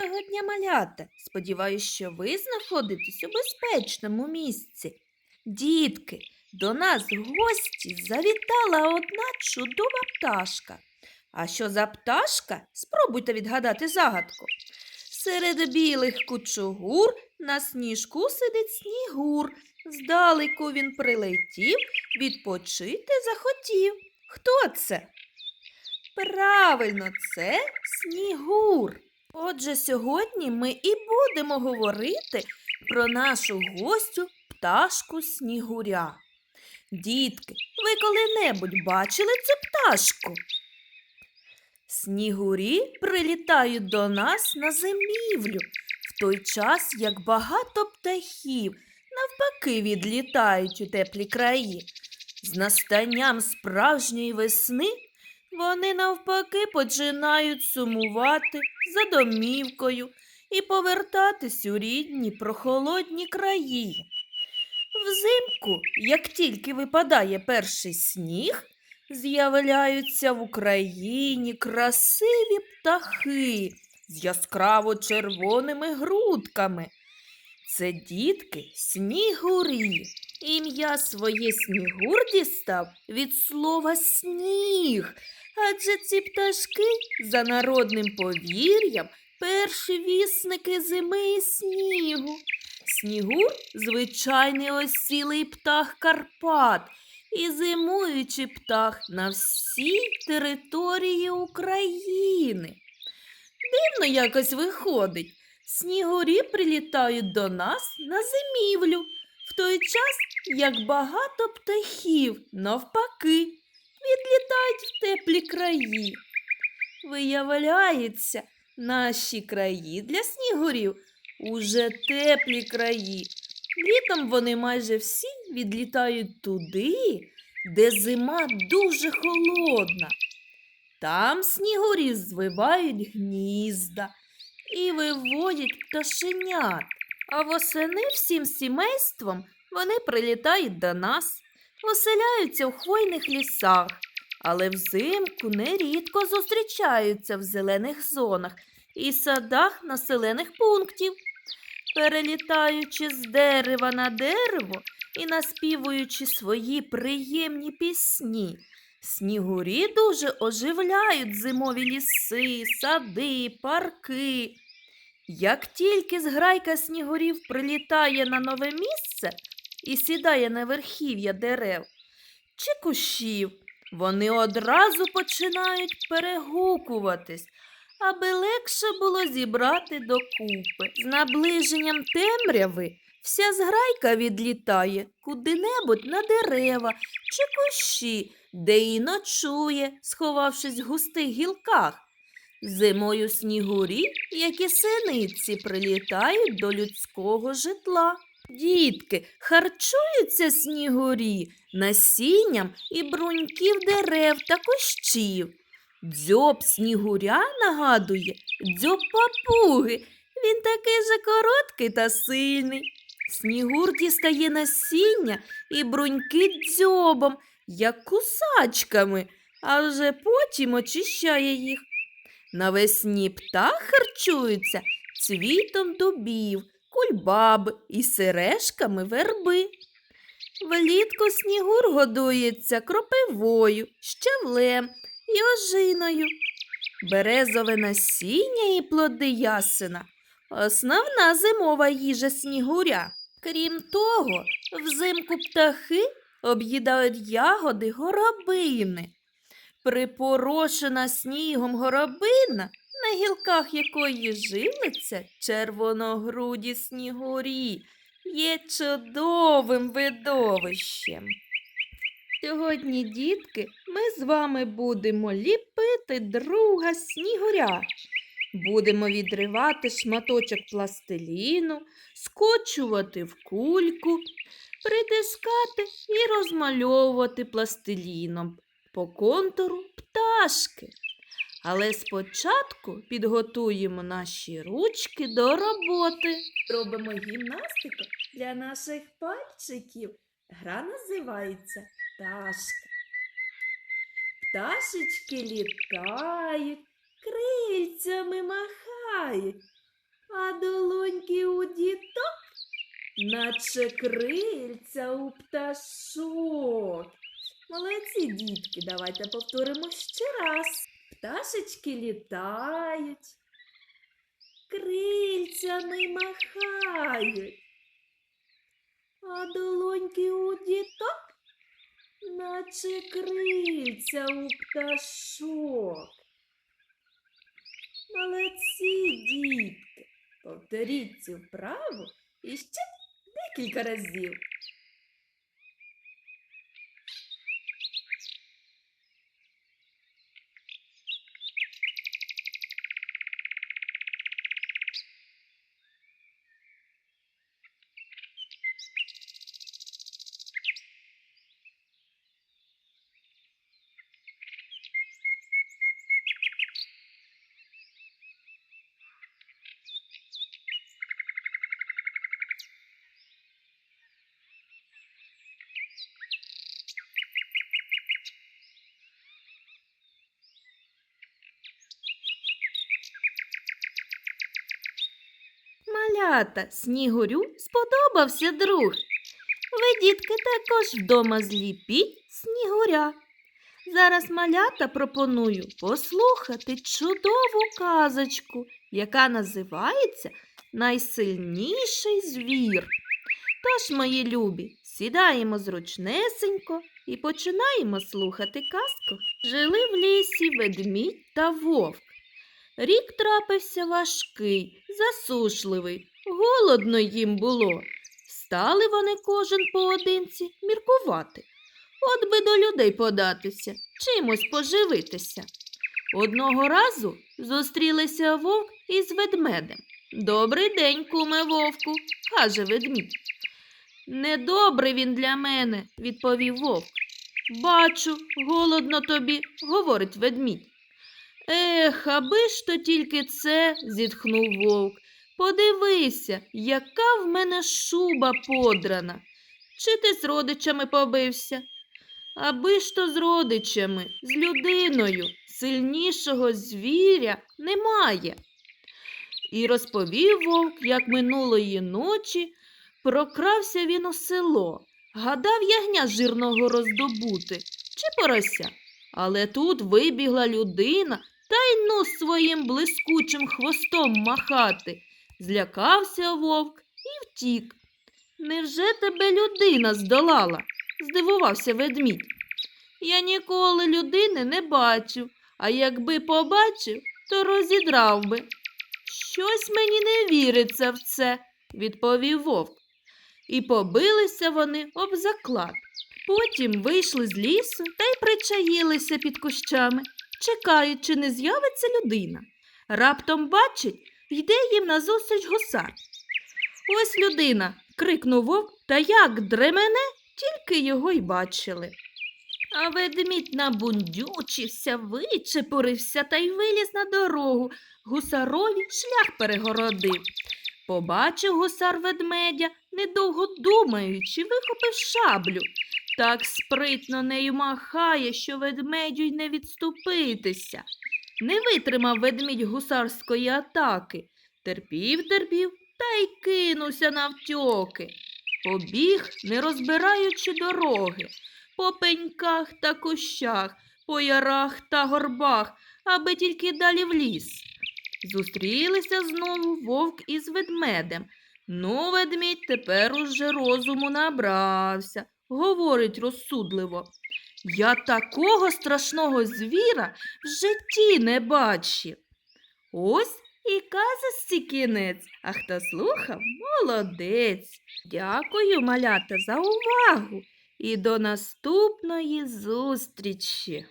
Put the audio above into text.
Доброго дня, малята! Сподіваюсь, що ви знаходитесь у безпечному місці. Дітки, до нас в гості завітала одна чудова пташка. А що за пташка? Спробуйте відгадати загадку. Серед білих кучугур на сніжку сидить снігур. Здалеку він прилетів, відпочити захотів. Хто це? Правильно, це снігур. Отже, сьогодні ми і будемо говорити про нашу гостю пташку снігуря. Дітки, ви коли-небудь бачили цю пташку? Снігурі прилітають до нас на зимівлю, в той час як багато птахів навпаки відлітають у теплі краї. З настанням справжньої весни вони навпаки починають сумувати за домівкою і повертатись у рідні прохолодні краї. Взимку, як тільки випадає перший сніг, з'являються в Україні красиві птахи з яскраво червоними грудками. Це дітки снігурі. Ім'я своє снігур дістав від слова сніг, адже ці пташки за народним повір'ям перші вісники зими і снігу. Снігур звичайний осілий птах Карпат і зимуючий птах на всій території України. Дивно якось виходить. Снігурі прилітають до нас на зимівлю, в той час як багато птахів навпаки відлітають в теплі краї. Виявляється, наші краї для снігурів уже теплі краї. Літом вони майже всі відлітають туди, де зима дуже холодна. Там снігурі звивають гнізда і виводять пташенят. А восени всім сімейством вони прилітають до нас, оселяються в хвойних лісах, але взимку нерідко зустрічаються в зелених зонах і садах населених пунктів. Перелітаючи з дерева на дерево і наспівуючи свої приємні пісні, снігурі дуже оживляють зимові ліси, сади, парки. Як тільки зграйка снігурів прилітає на нове місце і сідає на верхів'я дерев чи кущів, вони одразу починають перегукуватись, аби легше було зібрати докупи. З наближенням темряви вся зграйка відлітає куди-небудь на дерева чи кущі, де і ночує, сховавшись в густих гілках. Зимою снігурі, як і синиці, прилітають до людського житла. Дітки, харчуються снігурі насінням і бруньків дерев та кущів. Дзьоб снігуря нагадує дзьоб папуги. Він такий же короткий та сильний. Снігур дістає насіння і бруньки дзьобом, як кусачками, а вже потім очищає їх. Навесні птах харчується цвітом дубів, кульбаби і сережками верби. Влітку снігур годується кропивою, щавлем і ожиною. Березове насіння і плоди ясена основна зимова їжа снігуря. Крім того, взимку птахи об'їдають ягоди горобини. Припорошена снігом горобина, на гілках якої жилиться червоногруді снігурі, є чудовим видовищем. Сьогодні, дітки, ми з вами будемо ліпити друга снігуря. Будемо відривати шматочок пластиліну, скочувати в кульку, притискати і розмальовувати пластиліном по контуру пташки. Але спочатку підготуємо наші ручки до роботи. Робимо гімнастику для наших пальчиків. Гра називається пташка. Пташечки літають, крильцями махають, наче крильця у пташок. Молодці, дітки, давайте повторимо ще раз. Пташечки літають, крильцями махають, а долоньки у діток, наче крильця у пташок. Молодці, дітки, повторіть цю вправу і ще aqui, Corazinho. Малята, снігурю сподобався друг. Ви, дітки, також вдома зліпіть снігуря. Зараз малята пропоную послухати чудову казочку, яка називається Найсильніший звір. Тож, мої любі, сідаємо зручнесенько і починаємо слухати казку. Жили в лісі ведмідь та вовк. Рік трапився важкий, засушливий, голодно їм було. Стали вони кожен поодинці міркувати. От би до людей податися, чимось поживитися. Одного разу зустрілися вовк із ведмедем. Добрий день, куме вовку, каже ведмідь. Недобрий він для мене, відповів вовк. Бачу, голодно тобі, говорить ведмідь. Ех, аби ж то тільки це, зітхнув вовк. Подивися, яка в мене шуба подрана. Чи ти з родичами побився? Аби ж то з родичами, з людиною, сильнішого звіря немає. І розповів вовк, як минулої ночі прокрався він у село, гадав ягня жирного роздобути чи порося. Але тут вибігла людина та й ну своїм блискучим хвостом махати. Злякався вовк і втік. Невже тебе людина здолала? здивувався ведмідь. Я ніколи людини не бачив, а якби побачив, то розідрав би. Щось мені не віриться в це, відповів вовк. І побилися вони об заклад. Потім вийшли з лісу та й причаїлися під кущами, чекають, чи не з'явиться людина. Раптом бачить, йде їм назустріч гусар. Ось людина. крикнув вовк, та як дремене, тільки його й бачили. А ведмідь набундючився, вичепурився та й виліз на дорогу. Гусарові шлях перегородив. Побачив гусар ведмедя, недовго думаючи, вихопив шаблю. Так спритно нею махає, що ведмедю й не відступитися. Не витримав ведмідь гусарської атаки. Терпів, терпів та й кинувся навтьоки. Побіг, не розбираючи дороги, по пеньках та кущах, по ярах та горбах, аби тільки далі в ліс. Зустрілися знову вовк із ведмедем. Ну, ведмідь тепер уже розуму набрався, говорить розсудливо. Я такого страшного звіра в житті не бачив. Ось і казості кінець, а хто слухав, молодець. Дякую, малята, за увагу і до наступної зустрічі.